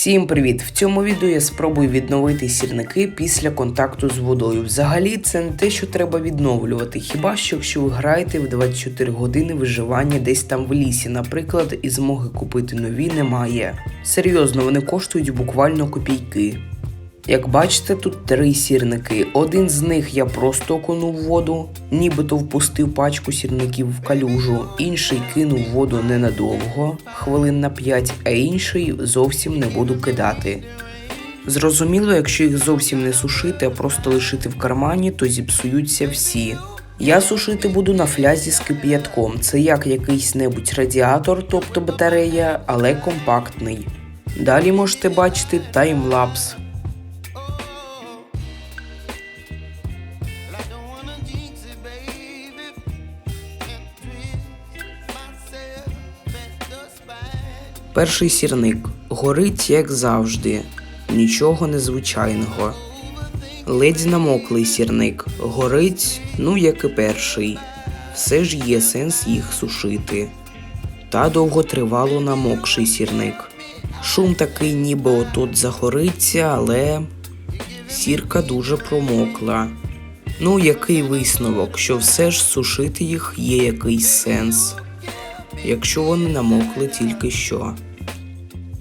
Всім привіт! В цьому відео я спробую відновити сірники після контакту з водою. Взагалі, це не те, що треба відновлювати. Хіба що якщо ви граєте в 24 години виживання десь там в лісі, наприклад, і змоги купити нові немає. Серйозно, вони коштують буквально копійки. Як бачите, тут три сірники. Один з них я просто окунув воду, нібито впустив пачку сірників в калюжу, інший кинув воду ненадовго, хвилин на 5, а інший зовсім не буду кидати. Зрозуміло, якщо їх зовсім не сушити, а просто лишити в кармані, то зіпсуються всі. Я сушити буду на флязі з кип'ятком. Це як якийсь небудь радіатор, тобто батарея, але компактний. Далі можете бачити таймлапс. Перший сірник горить, як завжди, нічого незвичайного. Ледь намоклий сірник горить, ну як і перший. Все ж є сенс їх сушити. Та довготривало намокший сірник. Шум такий, ніби отут загориться, але сірка дуже промокла. Ну, який висновок, що все ж сушити їх є якийсь сенс якщо вони намокли тільки що.